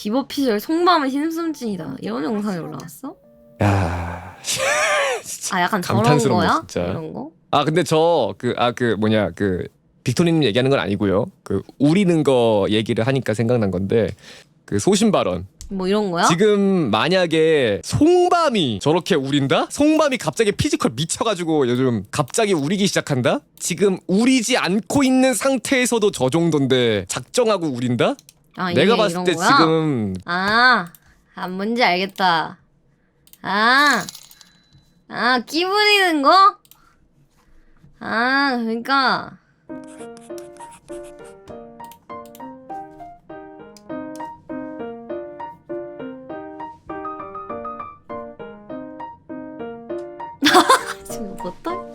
비버 피셜 속마음은 힘숨진이다. 이런 영상이 올라왔어? 야. 아 약간 저런 감탄스럽네, 거야? 진짜. 이런 거? 아 근데 저 그 아 그 뭐냐 그 빅토리님 얘기하는 건 아니고요. 그 우리는 거 얘기를 하니까 생각난 건데 그 소신 발언. 뭐 이런 거야? 지금 만약에 송밤이 저렇게 우린다? 송밤이 갑자기 피지컬 미쳐가지고 요즘 갑자기 우리기 시작한다? 지금 우리지 않고 있는 상태에서도 저 정도인데 작정하고 우린다? 아, 내가 이게 봤을 이런 때 거야? 지금 아, 아 뭔지 알겠다. 아, 아, 끼 부리는 거? 아, 그러니까. 지금 뭐다?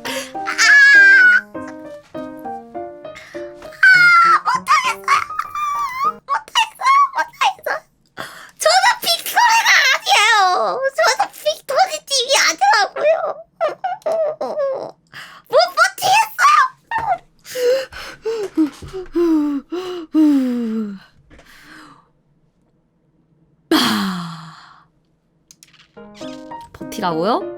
버티라고요?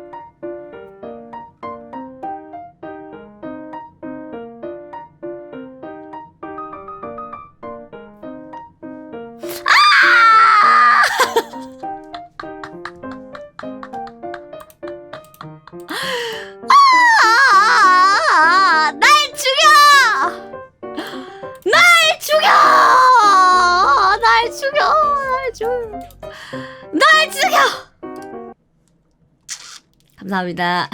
날 죽여! 날 죽여! 감사합니다.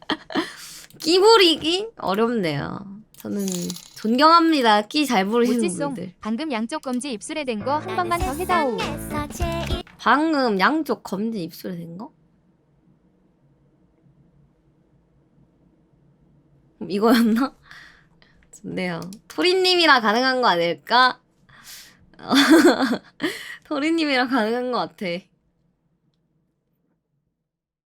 끼 부리기 어렵네요. 저는 존경합니다. 끼 잘 부르시는 모찌송 분들. 방금 양쪽 검지 입술에 댄거한 번만 더 해다오 방금 양쪽 검지 입술에 된 거? 이거였나? 좋네요. 토리님이랑 가능한 거 아닐까? 토리님이랑 가능한 거 같아.